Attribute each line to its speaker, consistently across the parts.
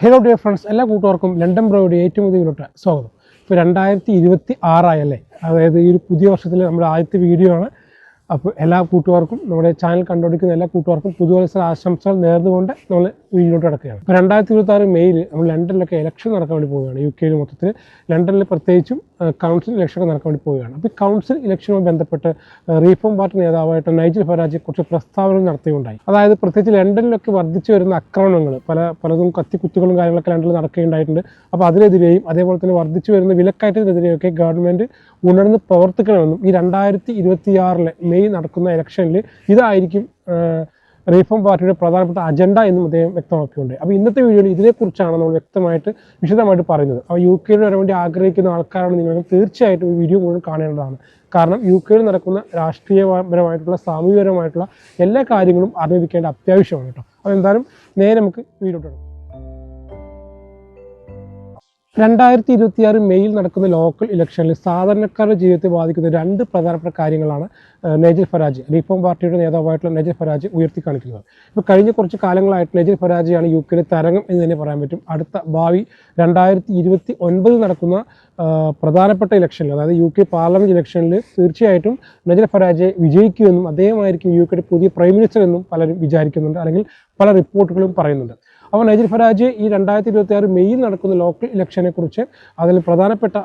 Speaker 1: Hello dear friends എല്ലാ കൂട്ടുകാർക്കും London ബ്രോയുടെ ഏറ്റവും പുതിയതിലോട്ട് സ്വാഗതം. ഇപ്പോൾ രണ്ടായിരത്തി ഇരുപത്തി ആറായല്ലേ അതായത് ഈ ഒരു പുതിയ വർഷത്തിൽ നമ്മുടെ ആദ്യത്തെ വീഡിയോ ആണ്. അപ്പോൾ എല്ലാ കൂട്ടുകാർക്കും നമ്മുടെ ചാനൽ കണ്ടുപിടിക്കുന്ന എല്ലാ കൂട്ടുകാർക്കും പുതുവത്സര ആശംസകൾ നേർന്നുകൊണ്ട് നമ്മൾ വീഡിയോട്ട് കിടക്കുകയാണ് ഇപ്പോൾ രണ്ടായിരത്തി ഇരുപത്തി ആറ് മെയ്യിൽ നമ്മൾ ലണ്ടനിലൊക്കെ ഇലക്ഷൻ നടക്കാൻ വേണ്ടി പോവുകയാണ്. യു കെയിൽ മൊത്തത്തിൽ ലണ്ടനിൽ പ്രത്യേകിച്ചും കൗൺസിൽ ഇലക്ഷനൊക്കെ നടക്കാൻ വേണ്ടി പോവുകയാണ്. അപ്പോൾ ഈ കൗൺസിൽ ഇലക്ഷനുമായി ബന്ധപ്പെട്ട് റീഫോം പാർട്ടി നേതാവായിട്ട് നൈജൽ ഫരാജ് കുറച്ച് പ്രസ്താവനകൾ നടത്തുകയുണ്ടായി അതായത് പ്രത്യേകിച്ച് ലണ്ടനിലൊക്കെ വർദ്ധിച്ചു വരുന്ന ആക്രമണങ്ങൾ പല പലതും കത്തിക്കുത്തുകളും കാര്യങ്ങളൊക്കെ ലണ്ടനിൽ നടക്കുകയുണ്ടായിട്ടുണ്ട്. അപ്പോൾ അതിനെതിരെയും അതേപോലെ തന്നെ വർദ്ധിച്ചു വരുന്ന വിലക്കയറ്റത്തിനെതിരെയൊക്കെ ഗവൺമെന്റ് ഉണർന്ന് പ്രവർത്തിക്കണമെന്നും ഈ രണ്ടായിരത്തി ഇരുപത്തിയാറിലെ മെയ് നടക്കുന്ന ഇലക്ഷനിൽ ഇതായിരിക്കും റീഫോം പാർട്ടിയുടെ പ്രധാനപ്പെട്ട അജണ്ട എന്നും അദ്ദേഹം വ്യക്തമാക്കിയിട്ടുണ്ട്. അപ്പോൾ ഇന്നത്തെ വീഡിയോയിൽ ഇതിനെക്കുറിച്ചാണ് നമ്മൾ വ്യക്തമായിട്ട് വിശദമായിട്ട് പറയുന്നത്. അപ്പോൾ യു കെയിൽ വരാൻ വേണ്ടി ആഗ്രഹിക്കുന്ന ആൾക്കാരാണ് നിങ്ങൾ തീർച്ചയായിട്ടും ഈ വീഡിയോ മുഴുവൻ കാണേണ്ടതാണ്. കാരണം യു കെയിൽ നടക്കുന്ന രാഷ്ട്രീയപരമായിട്ടുള്ള സാമൂഹികപരമായിട്ടുള്ള എല്ലാ കാര്യങ്ങളും അറിഞ്ഞിരിക്കേണ്ട അത്യാവശ്യമാണ് കേട്ടോ. അപ്പോൾ എന്തായാലും നേരെ നമുക്ക് വീഡിയോ തുടങ്ങാം രണ്ടായിരത്തി ഇരുപത്തിയാറ് മെയ്യിൽ നടക്കുന്ന ലോക്കൽ ഇലക്ഷനിൽ സാധാരണക്കാരുടെ ജീവിതത്തെ ബാധിക്കുന്ന രണ്ട് പ്രധാനപ്പെട്ട കാര്യങ്ങളാണ് നൈജൽ ഫരാജ് റിഫോം പാർട്ടിയുടെ നേതാവായിട്ടുള്ള നൈജൽ ഫരാജ് ഉയർത്തി കാണിക്കുന്നത് ഇപ്പോൾ കഴിഞ്ഞ കുറച്ച് കാലങ്ങളായിട്ട് നൈജൽ ഫരാജിയാണ് യു കെയിലെ തരംഗം എന്ന് തന്നെ പറയാൻ പറ്റും. അടുത്ത ഭാവി രണ്ടായിരത്തി ഇരുപത്തി ഒൻപതിൽ നടക്കുന്ന പ്രധാനപ്പെട്ട ഇലക്ഷനിൽ അതായത് യു കെ പാർലമെന്റ് ഇലക്ഷനിൽ തീർച്ചയായിട്ടും നജൽ ഫരാജെ വിജയിക്കുമെന്നും അദ്ദേഹമായിരിക്കും യു കെയുടെ പുതിയ പ്രൈം മിനിസ്റ്റർ എന്നും പലരും വിചാരിക്കുന്നുണ്ട് അല്ലെങ്കിൽ പല റിപ്പോർട്ടുകളും പറയുന്നുണ്ട്. അപ്പോൾ നജൽ ഫരാജ് ഈ രണ്ടായിരത്തി ഇരുപത്തി ആറ് മെയ്യിൽ നടക്കുന്ന ലോക്കൽ ഇലക്ഷനെ കുറിച്ച് അതിൽ പ്രധാനപ്പെട്ട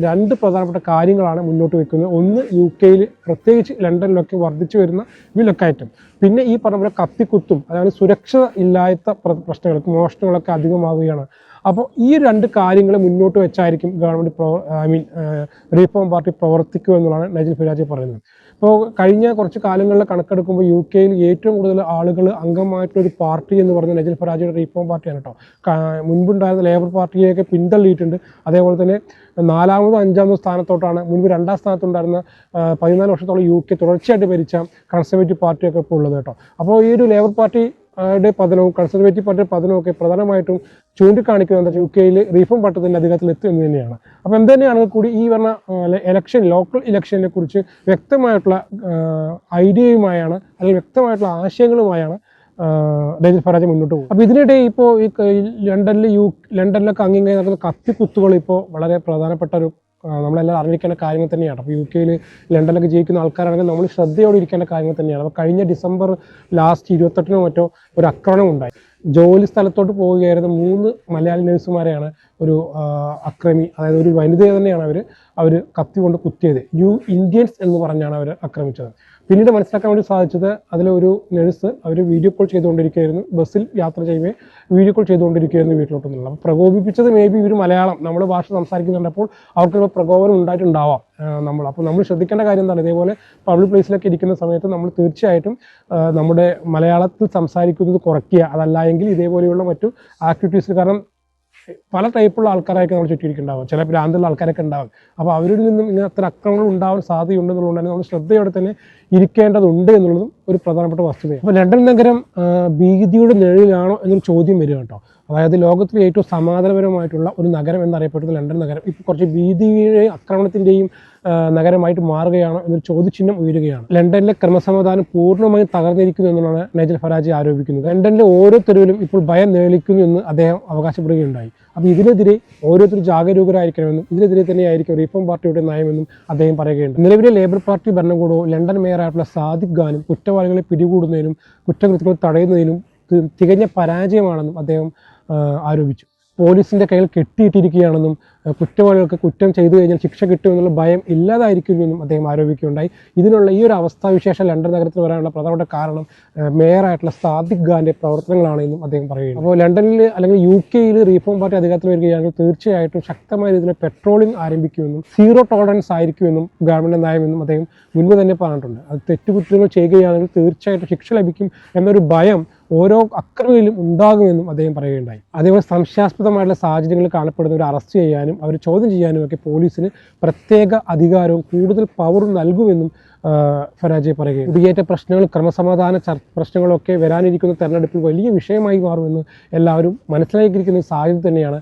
Speaker 1: രണ്ട് പ്രധാനപ്പെട്ട കാര്യങ്ങളാണ് മുന്നോട്ട് വെക്കുന്നത്. ഒന്ന് യു കെയിൽ പ്രത്യേകിച്ച് ലണ്ടനിലൊക്കെ വർദ്ധിച്ചു വരുന്ന വിലക്കയറ്റം പിന്നെ ഈ പറഞ്ഞ കത്തിക്കുത്തും അതായത് സുരക്ഷ ഇല്ലാത്ത പ്ര- പ്രശ്നങ്ങൾക്ക് മോഷണങ്ങളൊക്കെ അധികമാവുകയാണ്. അപ്പോൾ ഈ രണ്ട് കാര്യങ്ങൾ മുന്നോട്ട് വെച്ചായിരിക്കും government I mean Reform party പ്രവർത്തിക്കുക എന്നുള്ളതാണ് നജിൽ ഫിരാജ് പറയുന്നത്. ഇപ്പോൾ കഴിഞ്ഞ കുറച്ച് കാലങ്ങളിലെ കണക്കെടുക്കുമ്പോൾ യു കെയിൽ ഏറ്റവും കൂടുതൽ ആളുകൾ അംഗമായിട്ടുള്ള ഒരു പാർട്ടി എന്ന് പറഞ്ഞാൽ നജിൽ ഫരാജിയുടെ റീഫോം പാർട്ടിയാണ് കേട്ടോ. മുൻപുണ്ടായിരുന്ന ലേബർ പാർട്ടിയെയൊക്കെ പിന്തള്ളിയിട്ടുണ്ട്. അതേപോലെ തന്നെ നാലാമതോ അഞ്ചാമതോ സ്ഥാനത്തോട്ടാണ് മുൻപ് രണ്ടാം സ്ഥാനത്തുണ്ടായിരുന്ന പതിനാല് വർഷത്തോളം യു കെ തുടർച്ചയായിട്ട് ഭരിച്ച കൺസർവേറ്റീവ് പാർട്ടിയൊക്കെ ഇപ്പോൾ ഉള്ളത് കേട്ടോ. അപ്പോൾ ഈ ഒരു ലേബർ പാർട്ടി യുടെ പതനവും കൺസർവേറ്റീവ് പാർട്ടിയുടെ പതനവും ഒക്കെ പ്രധാനമായിട്ടും ചൂണ്ടിക്കാണിക്കുന്നത് എന്താ യു കെയിൽ റീഫോം പാർട്ടത്തിന്റെ അധികാരത്തിൽ എത്തും എന്ന് തന്നെയാണ്. അപ്പോൾ എന്ത് തന്നെയാണെങ്കിൽ കൂടി ഈ പറഞ്ഞ ഇലക്ഷൻ ലോക്കൽ ഇലക്ഷനെ കുറിച്ച് വ്യക്തമായിട്ടുള്ള ഐഡിയയുമായാണ് അല്ലെങ്കിൽ വ്യക്തമായിട്ടുള്ള ആശയങ്ങളുമായാണ് രജിത് ഫറാജ് മുന്നോട്ട് പോകും അപ്പോൾ ഇതിനിടെ ഇപ്പോൾ ഈ ലണ്ടനിൽ യു ലണ്ടനിലൊക്കെ അങ്ങിങ്ങനെ നടക്കുന്ന കത്തിക്കുത്തുകൾ ഇപ്പോൾ വളരെ പ്രധാനപ്പെട്ട ഒരു നമ്മളെല്ലാം അറിഞ്ഞിരിക്കേണ്ട കാര്യങ്ങൾ തന്നെയാണ്. അപ്പോൾ യു കെയിൽ ലണ്ടനിലൊക്കെ ജീവിക്കുന്ന ആൾക്കാരാണെങ്കിൽ നമ്മൾ ശ്രദ്ധയോടെ ഇരിക്കേണ്ട കാര്യങ്ങൾ തന്നെയാണ്. അപ്പോൾ കഴിഞ്ഞ ഡിസംബർ ലാസ്റ്റ് ഇരുപത്തെട്ടിനോ മറ്റോ ഒരു ആക്രമണം ഉണ്ടായി. ജോലി സ്ഥലത്തോട്ട് പോവുകയായിരുന്ന മൂന്ന് മലയാളി നഴ്സുമാരെയാണ് ഒരു അക്രമി അതായത് ഒരു വനിതയെ തന്നെയാണ് അവർ അവർ കത്തി കൊണ്ട് കുത്തിയത്. യു ഇന്ത്യൻസ് എന്ന് പറഞ്ഞാണ് അവർ ആക്രമിച്ചത്. പിന്നീട് മനസ്സിലാക്കാൻ വേണ്ടി സാധിച്ചത് അതിലൊരു നഴ്സ് അവർ വീഡിയോ കോൾ ചെയ്തുകൊണ്ടിരിക്കുകയായിരുന്നു. ബസ്സിൽ യാത്ര ചെയ്യവേ വീഡിയോ കോൾ ചെയ്തുകൊണ്ടിരിക്കുകയായിരുന്നു വീട്ടിലോട്ടെന്നുള്ള അപ്പോൾ പ്രകോപിപ്പിച്ചത് മേ ബി ഇവർ മലയാളം നമ്മൾ ഭാഷ സംസാരിക്കുന്നുണ്ടപ്പോൾ അവർക്ക് പ്രകോപനം ഉണ്ടായിട്ടുണ്ടാവാം നമ്മൾ. അപ്പോൾ നമ്മൾ ശ്രദ്ധിക്കേണ്ട കാര്യം എന്താണ്? ഇതേപോലെ പബ്ലിക് പ്ലേസിലൊക്കെ ഇരിക്കുന്ന സമയത്ത് നമ്മൾ തീർച്ചയായിട്ടും നമ്മുടെ മലയാളത്തിൽ സംസാരിക്കുന്നത് കുറയ്ക്കുക. അതല്ല എങ്കിൽ ഇതേപോലെയുള്ള മറ്റു ആക്ടിവിറ്റീസ് കാരണം പല ടൈപ്പുള്ള ആൾക്കാരായിരിക്കും നമ്മൾ ചുറ്റിയിരിക്കുന്നുണ്ടാവും ചില പ്രാന്തുള്ള ആൾക്കാരൊക്കെ ഉണ്ടാവും. അപ്പോൾ അവരിൽ നിന്നും ഇങ്ങനെ അത്ര അക്രമങ്ങൾ ഉണ്ടാവാൻ സാധ്യതയുണ്ടെന്നുള്ളതുകൊണ്ട് തന്നെ നമ്മൾ ശ്രദ്ധയോടെ തന്നെ ഇരിക്കേണ്ടതുണ്ട് എന്നുള്ളതും ഒരു പ്രധാനപ്പെട്ട വസ്തുതയാണ്. അപ്പോൾ ലണ്ടൻ നഗരം ഭീതിയുടെ നിഴലിലാണോ എന്നൊരു ചോദ്യം വരിക കേട്ടോ. അതായത് ലോകത്തിലെ ഏറ്റവും സമാധാനപരമായിട്ടുള്ള ഒരു നഗരം എന്നറിയപ്പെടുന്ന ലണ്ടൻ നഗരം ഇപ്പോൾ കുറച്ച് ഭീതിയുടെയും ആക്രമണത്തിന്റെയും നഗരമായിട്ട് മാറുകയാണോ എന്നൊരു ചോദ്യചിഹ്നം ഉയരുകയാണ്. ലണ്ടനിലെ ക്രമസമാധാനം പൂർണമായും തകർന്നിരിക്കുന്നു എന്നാണ് നൈജൽ ഫരാജി ആരോപിക്കുന്നത്. ലണ്ടനിലെ ഓരോ തെരുവിലും ഇപ്പോൾ ഭയം നേളിക്കുന്നു എന്ന് അദ്ദേഹം അവകാശപ്പെടുകയുണ്ടായി. അപ്പോൾ ഇതിനെതിരെ ഓരോരുത്തരും ജാഗരൂകരായിരിക്കണമെന്നും ഇതിനെതിരെ തന്നെയായിരിക്കും റീഫോം പാർട്ടിയുടെ നയമെന്നും അദ്ദേഹം പറയുകയുണ്ട് നിലവിലെ ലേബർ പാർട്ടി ഭരണകൂടവും ലണ്ടൻ മേയറായിട്ടുള്ള സാദിഖ് ഖാനും കുറ്റവാളികളെ പിടികൂടുന്നതിനും കുറ്റകൃത്യങ്ങൾ തടയുന്നതിനും തികഞ്ഞ പരാജയമാണെന്നും അദ്ദേഹം ആരോപിച്ചു. പോലീസിന്റെ കയ്യിൽ കെട്ടിയിട്ടിരിക്കുകയാണെന്നും കുറ്റവാളികൾക്ക് കുറ്റം ചെയ്തു കഴിഞ്ഞാൽ ശിക്ഷ കിട്ടുമെന്നുള്ള ഭയം ഇല്ലാതായിരിക്കുമെന്നും അദ്ദേഹം ആരോപിക്കുകയുണ്ടായി. ഇതിനുള്ള ഈ ഒരു അവസ്ഥാവിശേഷം ലണ്ടൻ നഗരത്തിൽ വരാനുള്ള പ്രധാനപ്പെട്ട കാരണം മേയറായിട്ടുള്ള സാദിഖ് ഖാന്റെ പ്രവർത്തനങ്ങളാണെന്നും അദ്ദേഹം പറയുന്നു അപ്പോൾ ലണ്ടനിൽ അല്ലെങ്കിൽ യു കെയിൽ റീഫോം പാർട്ടി അധികാരത്തിൽ വരികയാണെങ്കിൽ തീർച്ചയായിട്ടും ശക്തമായ രീതിയിൽ പെട്രോളിംഗ് ആരംഭിക്കുമെന്നും സീറോ ടോളറൻസ് ആയിരിക്കുമെന്നും ഗവൺമെന്റ് നയമെന്നും അദ്ദേഹം മുൻപ് തന്നെ പറഞ്ഞിട്ടുണ്ട്. അത് തെറ്റുകുറ്റങ്ങൾ ചെയ്യുകയാണെങ്കിൽ തീർച്ചയായിട്ടും ശിക്ഷ ലഭിക്കും എന്നൊരു ഭയം ഓരോ അക്രമിയിലും ഉണ്ടാകുമെന്നും അദ്ദേഹം പറയുകയുണ്ടായി. അതേപോലെ സംശയാസ്പദമായിട്ടുള്ള സാഹചര്യങ്ങൾ കാണപ്പെടുന്നവരെ അറസ്റ്റ് ചെയ്യാനും അവർ ചോദ്യം ചെയ്യാനും ഒക്കെ പോലീസിന് പ്രത്യേക അധികാരവും കൂടുതൽ പവറും നൽകുമെന്നും ഫരാജെ പറയുകയും കുടിയേറ്റ പ്രശ്നങ്ങൾ ക്രമസമാധാന പ്രശ്നങ്ങളൊക്കെ വരാനിരിക്കുന്ന തെരഞ്ഞെടുപ്പിൽ വലിയ വിഷയമായി മാറുമെന്ന് എല്ലാവരും മനസ്സിലാക്കിയിരിക്കുന്ന സാഹചര്യം തന്നെയാണ്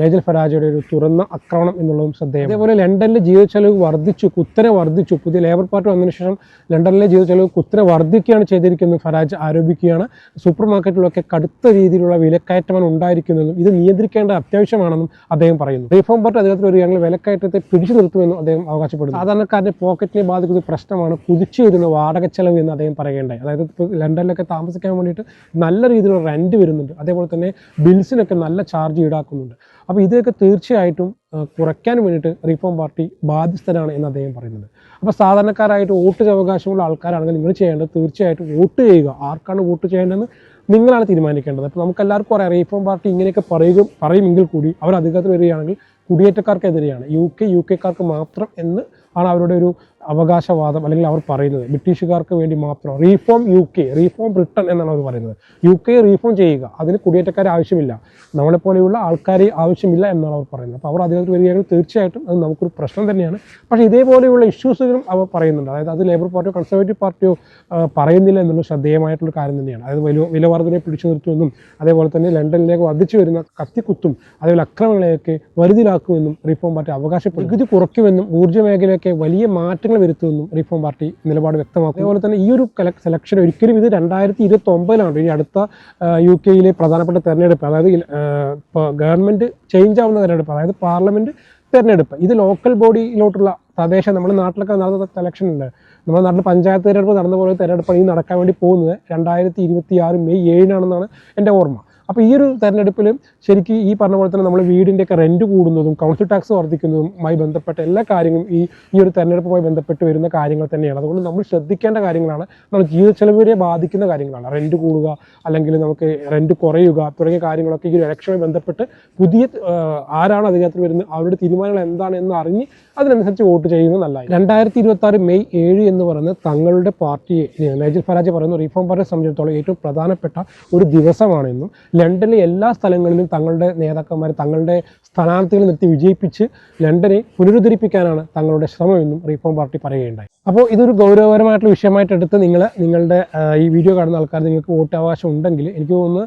Speaker 1: നേജൽ ഫരാജയുടെ ഒരു തുറന്ന ആക്രമണം എന്നുള്ളതും ശ്രദ്ധേയം. അതേപോലെ ലണ്ടനിലെ ജീവിത ചെലവ് വർദ്ധിച്ചു കുത്തനെ വർദ്ധിച്ചു. പുതിയ ലേബർ പാർട്ടി വന്നതിന് ശേഷം ലണ്ടനിലെ ജീവിത ചെലവ് കുത്തനെ വർദ്ധിക്കുകയാണ് ചെയ്തിരിക്കുന്നത് ഫരാജ് ആരോപിക്കുകയാണ്. സൂപ്പർ മാർക്കറ്റിലൊക്കെ കടുത്ത രീതിയിലുള്ള വിലക്കയറ്റമാണ് ഉണ്ടായിരിക്കുന്നതെന്നും ഇത് നിയന്ത്രിക്കേണ്ട അത്യാവശ്യമാണെന്നും അദ്ദേഹം പറയുന്നു. റീഫോം പാർട്ടി അദ്ദേഹത്തിന് ഒരു ഞങ്ങൾ വിലക്കയറ്റത്തെ പിടിച്ചു നിർത്തുമെന്നും അദ്ദേഹം അവകാശപ്പെടുന്നു. സാധാരണക്കാരന്റെ പോക്കറ്റിനെ ബാധിക്കുന്ന ഒരു പ്രശ്നമാണ് കുതിച്ചു വരുന്ന വാടക ചെലവ് എന്ന് അദ്ദേഹം പറയേണ്ടത് അതായത് ഇപ്പോൾ ലണ്ടനിലൊക്കെ താമസിക്കാൻ വേണ്ടിയിട്ട് നല്ല രീതിയിലുള്ള റെന്റ് വരുന്നുണ്ട്. അതേപോലെ തന്നെ ബിൽസിനൊക്കെ നല്ല ചാർജ് ഈടാക്കുന്നുണ്ട്. അപ്പോൾ ഇതൊക്കെ തീർച്ചയായിട്ടും കുറയ്ക്കാൻ വേണ്ടിയിട്ട് റിഫോം പാർട്ടി ബാധ്യസ്ഥരാണ് എന്ന് അദ്ദേഹം പറയുന്നുണ്ട്. അപ്പോൾ സാധാരണക്കാരായിട്ട് വോട്ട് അവകാശമുള്ള ആൾക്കാരാണെങ്കിൽ നിങ്ങൾ ചെയ്യേണ്ടത് തീർച്ചയായിട്ടും വോട്ട് ചെയ്യുക. ആർക്കാണ് വോട്ട് ചെയ്യേണ്ടതെന്ന് നിങ്ങളാണ് തീരുമാനിക്കേണ്ടത്. അപ്പോൾ നമുക്ക് എല്ലാവർക്കും അറിയാം റീഫോം പാർട്ടി ഇങ്ങനെയൊക്കെ പറയുക പറയുമെങ്കിൽ കൂടി അവർ അധികാരത്തിൽ വരികയാണെങ്കിൽ കുടിയേറ്റക്കാർക്കെതിരെയാണ്. യു കെ യു കെക്കാർക്ക് മാത്രം എന്ന് ആണ് അവരുടെ ഒരു അവകാശവാദം അല്ലെങ്കിൽ അവർ പറയുന്നത്. ബ്രിട്ടീഷുകാർക്ക് വേണ്ടി മാത്രം. Reform U K Reform Britain എന്നാണ് അവർ പറയുന്നത്. യു കെ റീഫോം ചെയ്യുക. അതിന് കുടിയേറ്റക്കാരെ ആവശ്യമില്ല. നമ്മളെപ്പോലെയുള്ള ആൾക്കാരെ ആവശ്യമില്ല എന്നാണ് അവർ പറയുന്നത്. അപ്പോൾ അവർ അതിനകത്ത് വരികയാണെങ്കിൽ തീർച്ചയായിട്ടും അത് നമുക്കൊരു പ്രശ്നം തന്നെയാണ്. പക്ഷേ ഇതേപോലെയുള്ള ഇഷ്യൂസുകളും അവർ പറയുന്നുണ്ട്. അതായത് അത് ലേബർ പാർട്ടിയോ കൺസർവേറ്റീവ് പാർട്ടിയോ പറയുന്നില്ല എന്നുള്ള ശ്രദ്ധേയമായിട്ടുള്ള കാര്യം തന്നെയാണ്. അതായത് വില വിലവർദ്ധനയെ പിടിച്ചു നിർത്തുമെന്നും അതേപോലെ തന്നെ ലണ്ടനിലേക്ക് വർദ്ധിച്ചു വരുന്ന കത്തിക്കുത്തും അതേപോലെ അക്രമങ്ങളെയൊക്കെ വരുതിലാക്കുമെന്നും റീഫോം പാർട്ടി അവകാശപ്പെടും. നികുതി കുറയ്ക്കുമെന്നും ഊർജ മേഖലയൊക്കെ വലിയ മാറ്റങ്ങൾ വരുത്തുമെന്നും റിഫോം പാർട്ടി നിലപാട് വ്യക്തമാക്കും അതുപോലെ തന്നെ ഈ ഒരു സെലക്ഷൻ ഒരിക്കലും ഇത് രണ്ടായിരത്തി ഇരുപത്തി ഒമ്പതിലാണ് ഇനി അടുത്ത യു കെയിലെ പ്രധാനപ്പെട്ട തെരഞ്ഞെടുപ്പ് അതായത് ഗവൺമെന്റ് ചേഞ്ച് ആവുന്ന തെരഞ്ഞെടുപ്പ് അതായത് പാർലമെന്റ് തെരഞ്ഞെടുപ്പ്. ഇത് ലോക്കൽ ബോഡിയിലോട്ടുള്ള തദ്ദേശം നമ്മുടെ നാട്ടിലൊക്കെ നടന്ന സെലക്ഷൻ ഉണ്ട്. നമ്മുടെ നാട്ടിൽ പഞ്ചായത്ത് തെരഞ്ഞെടുപ്പ് നടന്ന പോലെ തെരഞ്ഞെടുപ്പ് ഈ നടക്കാൻ വേണ്ടി പോകുന്നത്. രണ്ടായിരത്തി ഇരുപത്തി ആറ് മെയ് ഏഴിനാണെന്നാണ് എന്റെ ഓർമ്മ. അപ്പോൾ ഈ ഒരു തെരഞ്ഞെടുപ്പിൽ ശരിക്കും ഈ പറഞ്ഞ പോലെ തന്നെ നമ്മൾ വീടിന്റെയൊക്കെ റെന്റ് കൂടുന്നതും കൗൺസിൽ ടാക്സ് വർദ്ധിക്കുന്നതുമായി ബന്ധപ്പെട്ട എല്ലാ കാര്യങ്ങളും ഈ ഈ ഒരു തെരഞ്ഞെടുപ്പുമായി ബന്ധപ്പെട്ട് വരുന്ന കാര്യങ്ങൾ തന്നെയാണ്. അതുകൊണ്ട് നമ്മൾ ശ്രദ്ധിക്കേണ്ട കാര്യങ്ങളാണ്. നമ്മൾ ജീവിത ബാധിക്കുന്ന കാര്യങ്ങളാണ്. റെന്റ് കൂടുക അല്ലെങ്കിൽ നമുക്ക് റെന്റ് കുറയുക തുടങ്ങിയ കാര്യങ്ങളൊക്കെ ഈ ഒരു ഇലക്ഷനുമായി ബന്ധപ്പെട്ട് പുതിയ ആരാണ് അധികാരത്തിൽ വരുന്നത് അവരുടെ തീരുമാനങ്ങൾ എന്താണ് എന്ന് അറിഞ്ഞ് അതിനനുസരിച്ച് വോട്ട് ചെയ്യുന്നത് നല്ലതായി രണ്ടായിരത്തി ഇരുപത്തി ആറ് മെയ് ഏഴ് എന്ന് പറയുന്നത് തങ്ങളുടെ പാർട്ടിയെ നൈജൽ ഫരാജ് പറയുന്ന റീഫോം പാർട്ടിയെ സംബന്ധിച്ചിടത്തോളം ഏറ്റവും പ്രധാനപ്പെട്ട ഒരു ദിവസമാണെന്നും ലണ്ടനിലെ എല്ലാ സ്ഥലങ്ങളിലും തങ്ങളുടെ നേതാക്കന്മാർ തങ്ങളുടെ സ്ഥാനാർത്ഥികളെ നിർത്തി വിജയിപ്പിച്ച് ലണ്ടനെ പുനരുദ്ധരിപ്പിക്കാനാണ് തങ്ങളുടെ ശ്രമമെന്നും റീഫോം പാർട്ടി പറയുകയുണ്ടായി. അപ്പോൾ ഇതൊരു ഗൗരവപരമായിട്ടുള്ള വിഷയമായിട്ട് എടുത്ത് നിങ്ങൾ നിങ്ങളുടെ ഈ വീഡിയോ കാണുന്ന ആൾക്കാർ നിങ്ങൾക്ക് വോട്ടവകാശം ഉണ്ടെങ്കിൽ എനിക്ക് തോന്നുന്നു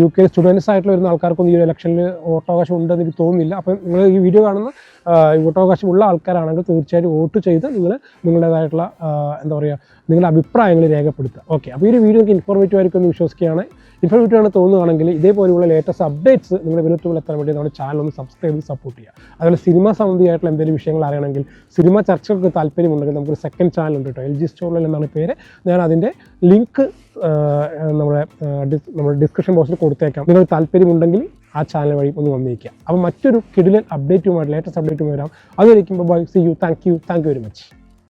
Speaker 1: യു കെ സ്റ്റുഡൻസ് ആയിട്ടുള്ള വരുന്ന ആൾക്കാർക്കൊന്നും ഈ ഒരു ഇലക്ഷനിൽ വോട്ടവകാശം ഉണ്ടെന്ന് എനിക്ക് തോന്നുന്നില്ല. അപ്പം നിങ്ങൾ ഈ വീഡിയോ കാണുന്ന വോട്ട് ഈ വോട്ടവകാശമുള്ള ആൾക്കാരാണെങ്കിൽ തീർച്ചയായിട്ടും വോട്ട് ചെയ്ത് നിങ്ങൾ നിങ്ങളുടേതായിട്ടുള്ള എന്താ പറയുക നിങ്ങളുടെ അഭിപ്രായങ്ങൾ രേഖപ്പെടുത്തുക. ഓക്കെ അപ്പോൾ ഈ ഒരു വീഡിയോ നിങ്ങൾക്ക് ഇൻഫോർമേറ്റീവ് ആയിരിക്കും വിശ്വസിക്കുകയാണ്. ഇൻഫോർമേറ്റീവ് ആണ് തോന്നുകയാണെങ്കിൽ ഇതേപോലെയുള്ള ലേറ്റസ്റ്റ് അപ്ഡേറ്റ്സ് നിങ്ങളുടെ വിരത്തുകൾ എത്താൻ വേണ്ടി നമ്മുടെ ചാനൽ ഒന്ന് സബ്സ്ക്രൈബ് സപ്പോർട്ട് ചെയ്യുക. അതുപോലെ സിനിമ സംബന്ധിയായിട്ടുള്ള എന്തെങ്കിലും വിഷയങ്ങൾ അറിയണമെങ്കിൽ സിനിമ ചർച്ചകൾക്ക് താല്പര്യമുണ്ടെങ്കിൽ നമുക്കൊരു സെക്കൻഡ് ചാനൽ ഉണ്ട് കേട്ടോ എൽ ജി സ്റ്റോറിൽ എന്നാണ് പേര്. ഞാൻ അതിന്റെ ലിങ്ക് നമ്മുടെ നമ്മുടെ ഡിസ്ക്രിപ്ഷൻ ബോക്സിൽ കൊടുത്തേക്കാം. നിങ്ങൾക്ക് താല്പര്യമുണ്ടെങ്കിൽ ആ ചാനൽ വഴി ഒന്ന് വന്നിരിക്കുക അപ്പോൾ മറ്റൊരു കിടിലൻ അപ്ഡേറ്റുമായിട്ട് ലേറ്റസ്റ്റ് അപ്ഡേറ്റുമായി വരാം. അതൊരിക്കുമ്പോൾ bye see you thank you thank you very much